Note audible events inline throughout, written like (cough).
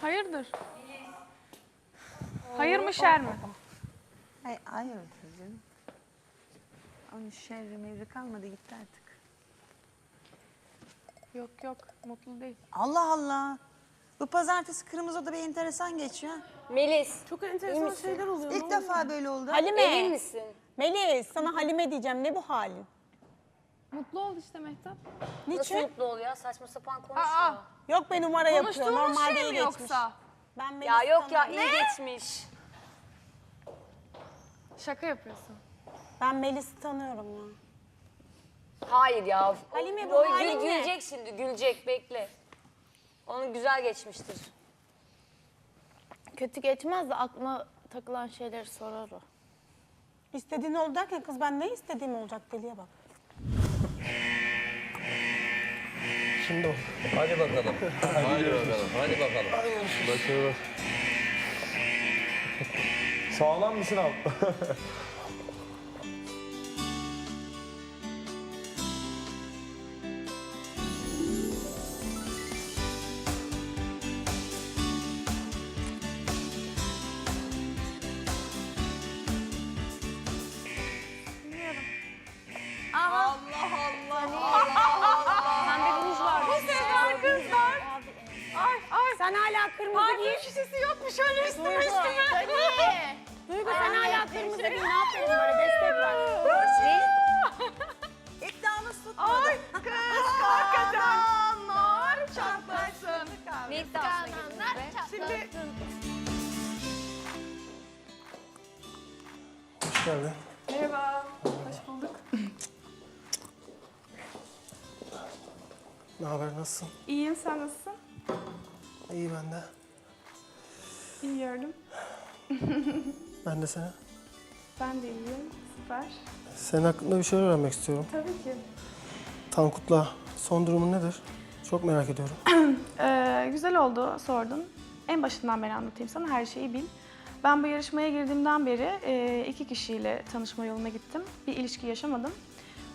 Hayırdır? Hayır mı şer mi? Hay, hayır canım. Onun şerri mevri kalmadı gitti artık. Yok yok mutlu değil. Allah Allah. Bu pazartesi kırmızı oda bir enteresan geçiyor. Melis. Çok enteresan şeyler oluyor. İlk defa böyle oldu. Halime. Emin misin? Melis sana Halime diyeceğim. Ne bu halin? Mutlu ol işte Mehtap. Nasıl Niçin? mutlu oluyor? Saçma sapan konuşma. Aa, Yok be numara yapıyor. konuştuğumuz Normalde şey iyi mi geçmiş. yoksa? Ben Melis Ya yok ya tanıyorum. iyi geçmiş. Şaka yapıyorsun. Ben Melis'i tanıyorum ya. Hayır ya. Halime, O- bu o gül- halin ne? Gülecek şimdi gülecek bekle. Onun güzel geçmiştir. Kötü geçmez de aklına takılan şeyleri sorar o. İstediğin oldu derken kız ben ne istediğim olacak deliye bak. Şimdi oldu. Hadi bakalım. Hadi bakalım. Hadi bakalım. Başarılar. (laughs) Sağlam mısın abi? Sende Sen hala kırmızı giy. Parfüm şişesi yokmuş öyle üstüme Duygu. üstüme. Duygu sen hala kırmızı giy. Ne yapıyorsun böyle destek ver. İddiamız tutmadı. Ay kız hakikaten. Nar çatlasın. Ne iddiasına girdiniz be? Şimdi Hoş geldin. merhaba. Hoş bulduk. Ne haber, nasılsın? İyiyim sen nasılsın? İyi (laughs) ben de. İyi gördüm. Ben de seni. Ben de iyiyim. Süper. Senin hakkında bir şeyler öğrenmek istiyorum. Tabii ki. Tankut'la son durumun nedir? Çok merak ediyorum. (clears throat) Ee, güzel oldu sordun. En başından beri anlatayım sana her şeyi bil. Ben bu yarışmaya girdiğimden beri e, iki kişiyle tanışma yoluna gittim. Bir ilişki yaşamadım.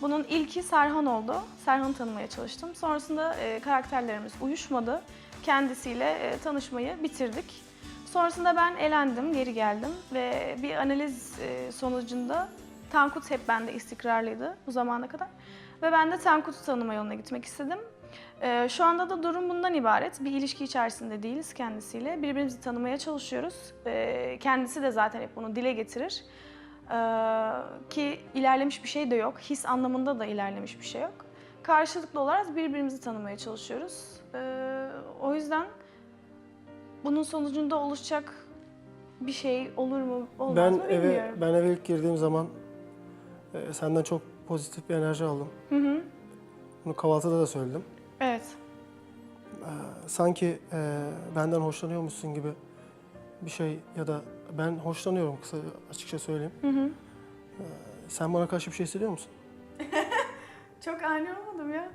Bunun ilki Serhan oldu. Serhan'ı tanımaya çalıştım. Sonrasında e, karakterlerimiz uyuşmadı. Kendisiyle e, tanışmayı bitirdik. Sonrasında ben elendim, geri geldim ve bir analiz e, sonucunda Tankut hep bende istikrarlıydı bu zamana kadar. Ve ben de Tankut'u tanıma yoluna gitmek istedim. Ee, şu anda da durum bundan ibaret. Bir ilişki içerisinde değiliz kendisiyle. Birbirimizi tanımaya çalışıyoruz. Kendisi de zaten hep bunu dile getirir. Ki ilerlemiş bir şey de yok. His anlamında da ilerlemiş bir şey yok. Karşılıklı olarak birbirimizi tanımaya çalışıyoruz. Ee, o yüzden bunun sonucunda oluşacak bir şey olur mu olmaz ben mı eve bilmiyorum. ben eve ilk girdiğim zaman e, senden çok pozitif bir enerji aldım. Hı hı. Bunu kahvaltıda da söyledim. Evet. Sanki e, benden hoşlanıyormuşsun gibi bir şey ya da ben hoşlanıyorum kısa açıkça söyleyeyim. Hı hı. E, sen bana karşı bir şey hissediyor musun? Çok ani olmadım ya.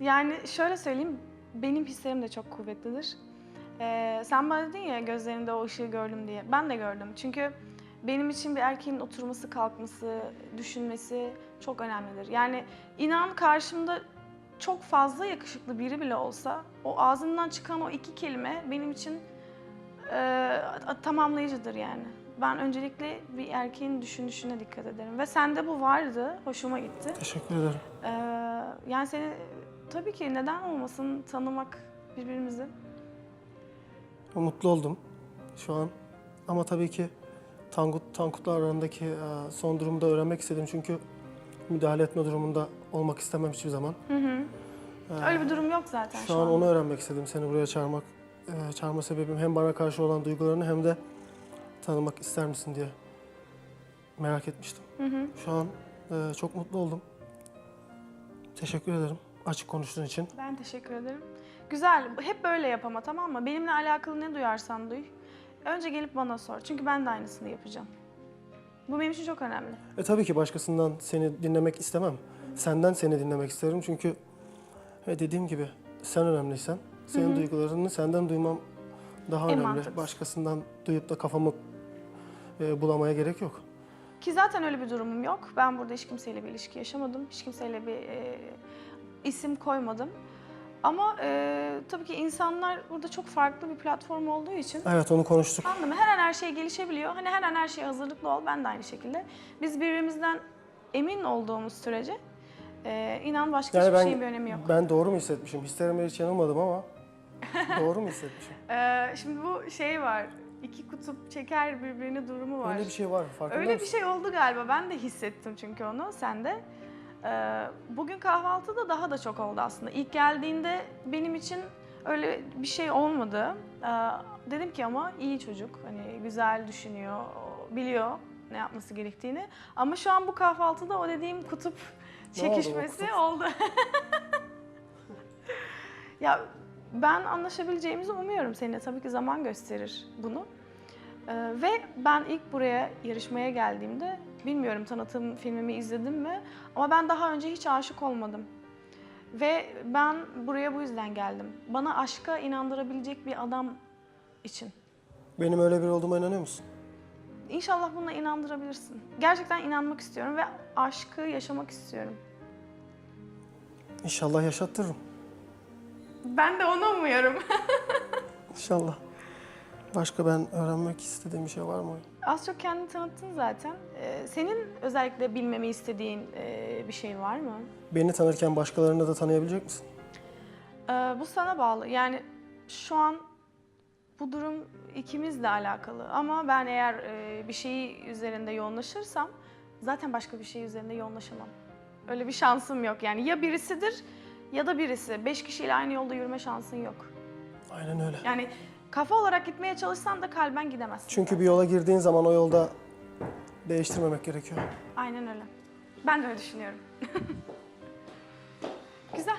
Yani şöyle söyleyeyim, benim hislerim de çok kuvvetlidir. Ee, sen bana dedin ya gözlerinde o ışığı gördüm diye. Ben de gördüm. Çünkü benim için bir erkeğin oturması, kalkması, düşünmesi çok önemlidir. Yani inan karşımda çok fazla yakışıklı biri bile olsa o ağzından çıkan o iki kelime benim için e, tamamlayıcıdır yani. Ben öncelikle bir erkeğin düşünüşüne dikkat ederim. Ve sende bu vardı, hoşuma gitti. Teşekkür ederim. Ee, yani seni tabii ki neden olmasın tanımak birbirimizi. Mutlu oldum şu an. Ama tabii ki Tankut, Tankut'la arasındaki e, son durumu da öğrenmek istedim. Çünkü müdahale etme durumunda olmak istemem hiçbir zaman. Hı hı. Ee, Öyle bir durum yok zaten şu, Şu an onu öğrenmek istedim. Seni buraya çağırmak, e, çağırma sebebim hem bana karşı olan duygularını hem de tanımak ister misin diye merak etmiştim. Hı hı. Şu an e, çok mutlu oldum. Teşekkür ederim açık konuştuğun için. Ben teşekkür ederim. Güzel. Hep böyle yap ama tamam mı? Benimle alakalı ne duyarsan duy. Önce gelip bana sor. Çünkü ben de aynısını yapacağım. Bu benim için çok önemli. E tabii ki başkasından seni dinlemek istemem. Senden seni dinlemek isterim çünkü e, dediğim gibi sen önemliysen, senin duygularını senden duymam daha En önemli. mantıklısı. Başkasından duyup da kafamı e, bulamaya gerek yok. Ki zaten öyle bir durumum yok. Ben burada hiç kimseyle bir ilişki yaşamadım. Hiç kimseyle bir e, isim koymadım. Ama e, tabii ki insanlar burada çok farklı bir platform olduğu için Evet onu konuştuk. Anladım. Her an her şey gelişebiliyor. Hani her an her şeye hazırlıklı ol. Ben de aynı şekilde. Biz birbirimizden emin olduğumuz sürece e, inan başka Yani hiçbir ben şeyin bir önemi yok. ben doğru mu hissetmişim? Hislerime hiç yanılmadım ama doğru mu hissetmişim? Ee, (laughs) şimdi bu şey var. İki kutup çeker birbirini durumu var. Öyle bir şey var farkında Öyle bir şey oldu galiba. Ben de hissettim çünkü onu. Sen de. Ee, bugün kahvaltıda daha da çok oldu aslında. İlk geldiğinde benim için öyle bir şey olmadı. Ee, dedim ki ama iyi çocuk. Hani güzel düşünüyor, biliyor ne yapması gerektiğini. Ama şu an bu kahvaltıda o dediğim kutup Ne oldu çekişmesi kutup? oldu. (laughs) ya ben anlaşabileceğimizi umuyorum seninle. Tabii ki zaman gösterir bunu. Ee, ve ben ilk buraya yarışmaya geldiğimde bilmiyorum tanıtım filmimi izledim mi ama ben daha önce hiç aşık olmadım. Ve ben buraya bu yüzden geldim. Bana aşka inandırabilecek bir adam için. Benim öyle biri olduğuma inanıyor musun? İnşallah buna inandırabilirsin. Gerçekten inanmak istiyorum ve aşkı yaşamak istiyorum. İnşallah yaşattırırım. Ben de onu umuyorum. (laughs) İnşallah. Başka ben öğrenmek istediğim bir şey var mı? Az çok kendini tanıttın zaten. Ee, senin özellikle bilmemi istediğin e, bir şey var mı? Beni tanırken başkalarını da tanıyabilecek misin? Ee, bu sana bağlı. Yani şu an bu durum ikimizle alakalı. Ama ben eğer e, bir şeyi üzerinde yoğunlaşırsam zaten başka bir şey üzerinde yoğunlaşamam. Öyle bir şansım yok. Yani ya birisidir ya da birisi. Beş kişiyle aynı yolda yürüme şansın yok. Aynen öyle. Yani kafa olarak gitmeye çalışsan da kalben gidemezsin. Çünkü bir yola girdiğin zaman o yolda değiştirmemek gerekiyor. Aynen öyle. Ben de öyle düşünüyorum. (laughs) Güzel.